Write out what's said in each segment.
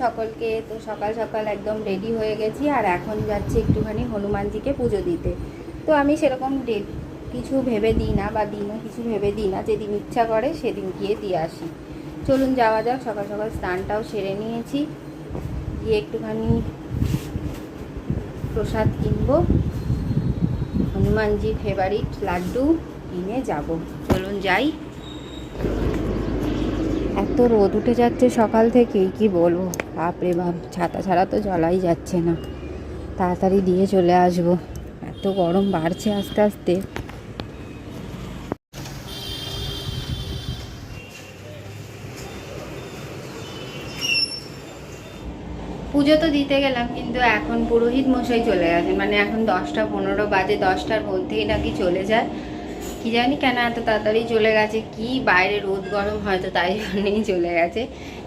সকলকে। তো সকাল সকাল একদম রেডি হয়ে গেছি আর এখন যাচ্ছি একটুখানি হনুমানজিকে পুজো দিতে। তো আমি সেরকম ডেট কিছু ভেবে দিই না বা দিনও কিছু ভেবে দিই না। যেদিন ইচ্ছা করে সেদিন গিয়ে দিয়ে আসি। চলুন যাওয়া যাক। সকাল সকাল স্নানটাও সেরে নিয়েছি। গিয়ে একটুখানি প্রসাদ কিনবো। হনুমানজির ফেভারিট লাড্ডু কিনে যাব। চলুন যাই। এত রোদ উঠে যাচ্ছে সকাল থেকেই, কি বলব? বাপরে বাপ, ছাতা ছাড়া তো জলাই যাচ্ছে না। তাড়াতাড়ি দিয়ে চলে আসব। এত গরম বাড়ছে আস্তে আস্তে। পুজো তো দিতে গেলাম, কিন্তু এখন পুরোহিত মশাই চলে গেছেন মানে এখন দশটা পনেরো বাজে, দশটার মধ্যেই নাকি চলে যায়। কি জানি কেন এত তাড়াতাড়ি চলে গেছে, কি বাইরে রোদ গরম হয়তো তাই জন্যেই চলে গেছে।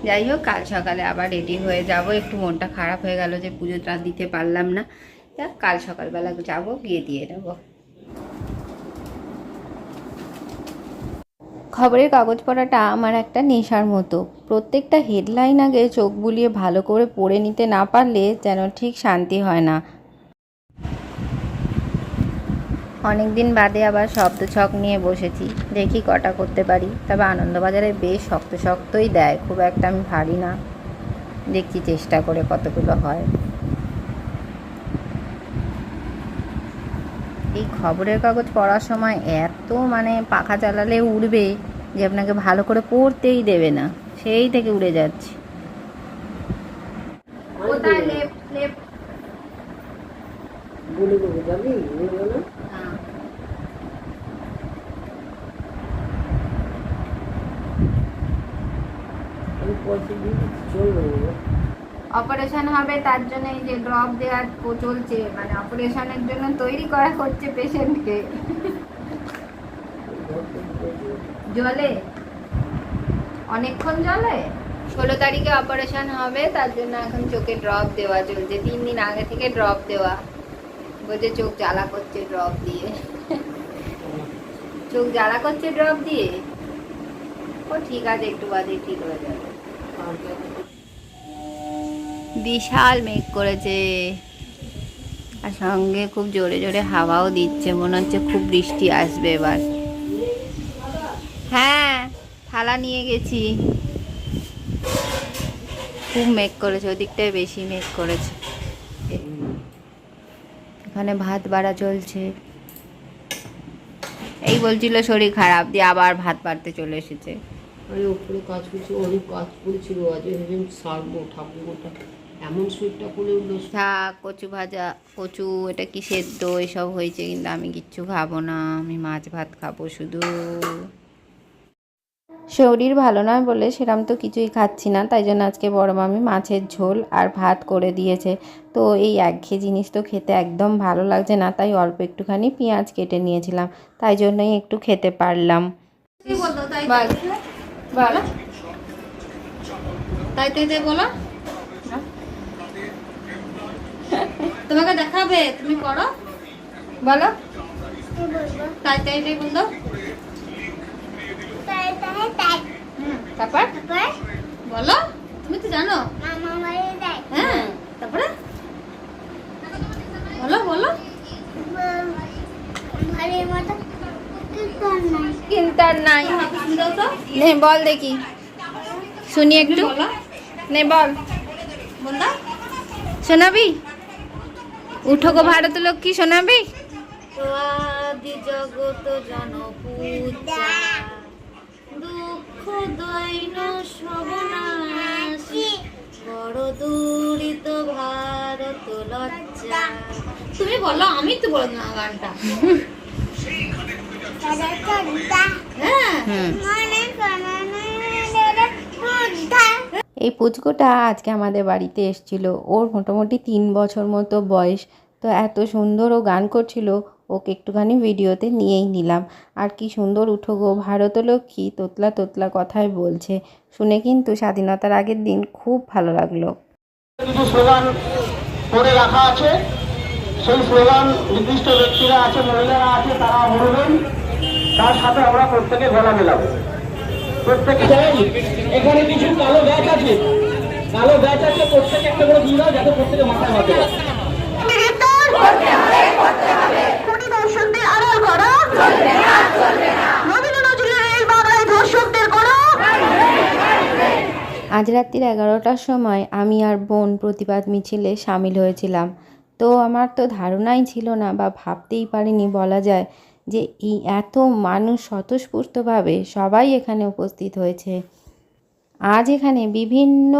যাই হোক, কাল সকালে আবার রেডি হয়ে যাব। একটু মনটা খারাপ হয়ে গেল যে পুজোটা দিতে পারলাম না। যাক কাল সকালবেলা যাব, গিয়ে দিয়ে দেবো খবরের কাগজ পড়াটা আমার একটা নেশার মতো। প্রত্যেকটা হেডলাইন আগে চোখ বুলিয়ে ভালো করে পড়ে নিতে না পারলে যেন ঠিক শান্তি হয় না। অনেক দিন বাদে আবার শব্দ ছক নিয়ে বসেছি। দেখি কটা করতে পারি। তবে আনন্দবাজারে বেশ শক্ত শক্তই দেয় খুব একটা আমি ভারী না। দেখছি চেষ্টা করে কতগুলো হয়। এই খবরের কাগজ পড়ার সময় এত মানে পাখা চালালে উড়বে যে আপনাকে ভালো করে পড়তেই দেবে না। সেই থেকে উড়ে যাচ্ছে। কোথায় লেফট লেফট বলে যাবি? না আমি পয়সা দিয়ে দিচ্ছি চলবে না অপারেশন হবে, তার জন্য এই যে ড্রপ দেওয়া চলছে মানে অপারেশনের জন্য তৈরি করা হচ্ছে পেশেন্টকে জলে? অনেকক্ষণ জলে? ষোলো তারিখে অপারেশন হবে, তার জন্য এখন চোখে ড্রপ দেওয়া চলছে। তিন দিন আগে থেকে ড্রপ দেওয়া। বলছে চোখ জ্বালা করছে ড্রপ দিয়ে। চোখ জ্বালা করছে ড্রপ দিয়ে? ও ঠিক আছে, একটু বাদে ঠিক হয়ে যাবে। বিশাল মেঘ করেছে। আর সঙ্গে খুব জোরে জোরে হাওয়াও দিচ্ছে, মনে হচ্ছে খুব বৃষ্টি আসবে এবার। হ্যাঁ থালা নিয়ে গেছি। খুব মেঘ করেছে, ওদিকটায় বেশি মেঘ করেছে। এখানে ভাত বাড়া চলছে। এই বলছিল শরীর খারাপ, দিয়ে আবার ভাত বাড়তে চলে এসেছে। আমি উপরে কাজ করছি অনেক কাজ করেছিল আজ ভেবেছিলাম সারবো ঠাকুরটা এমন সুইটটা করে উঠল। শাক কচু ভাজা কচু এটা কি সেদ্ধ? এসব হয়েছে কিন্তু আমি কিচ্ছু খাব না আমি মাছ ভাত খাব শুধু। শরীর ভালো নয় বলে সেরম তো কিছুই খাচ্ছি না তাই জন্য আজকে বড় মামি মাছের ঝোল আর ভাত করে দিয়েছে। তো এই একঘেয়ে জিনিস তো খেতে একদম ভালো লাগছে না তাই অল্প একটুখানি পেঁয়াজ কেটে নিয়েছিলাম তাই জন্যই একটু খেতে পারলাম। বল বল তাই তাই তাই বলো। তোমাকে দেখাবে তুমি করো। বলো। তাই তাই তাই বলল তারপর? বলো। তুমি তো জানো। হ্যাঁ তারপরে? বলো বলো। কিন্তু আর নাই। নে বল দেখি। শুনি একটু। নে বল। শোনাবি? উঠো গো ভারত লক্ষ্মী শোনাবি? জগত জনপূজা দুঃখ দৈন সবনাশী বড় দূরিত ভারত লজ্জা। তুমি বলো আমি তো বলো না গানটা। এই পুচকুটা আজকে আমাদের বাড়িতে এসেছিল। ওর মোটামুটি তিন বছর মতো বয়স। তো এত সুন্দর ও গান করছিল, ওকে একটুখানি ভিডিওতে নিয়েই নিলাম। আর কি সুন্দর উঠো গো, ভারত লক্ষ্মী, তোতলা তোতলা কথাই বলছে। শুনে কিন্তু স্বাধীনতার আগের দিন খুব ভালো লাগল। করে রাখা আছে। সেই স্লোগান নির্দিষ্ট ব্যক্তিরা আছে, মহিলারা আছে, তারা বলবেন। তার সাথে আমরা প্রত্যেকে গলা মেলাবো। প্রত্যেকে এখানে কিছু কালো ব্যাগ আছে। কালো ব্যাচ আছে প্রত্যেকে একটা করে দিয়ে দাও যাতে প্রত্যেকে মাথায়। আড়াল করো। বাংলায় আজ রাত্রির এগারোটার সময় আমি আর বোন প্রতিবাদ মিছিলে সামিল হয়েছিলাম। তো আমার তো ধারণাই ছিল না বা ভাবতেই পারিনি বলা যায় যে এই এত মানুষ স্বতঃস্ফূর্তভাবে সবাই এখানে উপস্থিত হয়েছে। আজ এখানে বিভিন্ন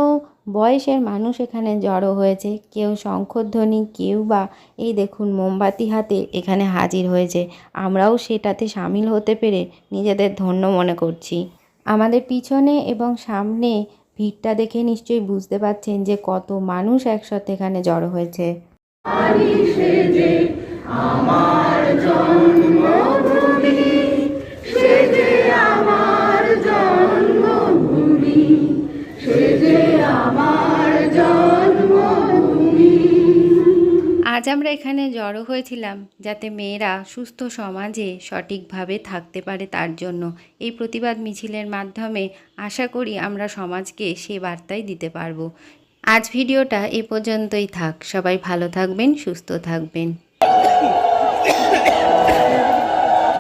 বয়সের মানুষ এখানে জড়ো হয়েছে। কেউ শঙ্খধ্বনি, কেউ বা এই দেখুন মোমবাতি হাতে এখানে হাজির হয়েছে। আমরাও সেটাতে সামিল হতে পেরে নিজেদের ধন্য মনে করছি। আমাদের পিছনে এবং সামনে ভিড়টা দেখে নিশ্চয়ই বুঝতে পারছেন যে কত মানুষ একসাথে এখানে জড়ো হয়েছে। আজ আমরা এখানে জড়ো হয়েছিলাম যাতে মেয়েরা সুস্থ সমাজে সঠিকভাবে থাকতে পারে তার জন্য। এই প্রতিবাদ মিছিলের মাধ্যমে আশা করি আমরা সমাজকে সে বার্তাই দিতে পারব। আজ ভিডিওটা এ পর্যন্তই থাক। সবাই ভালো থাকবেন, সুস্থ থাকবেন।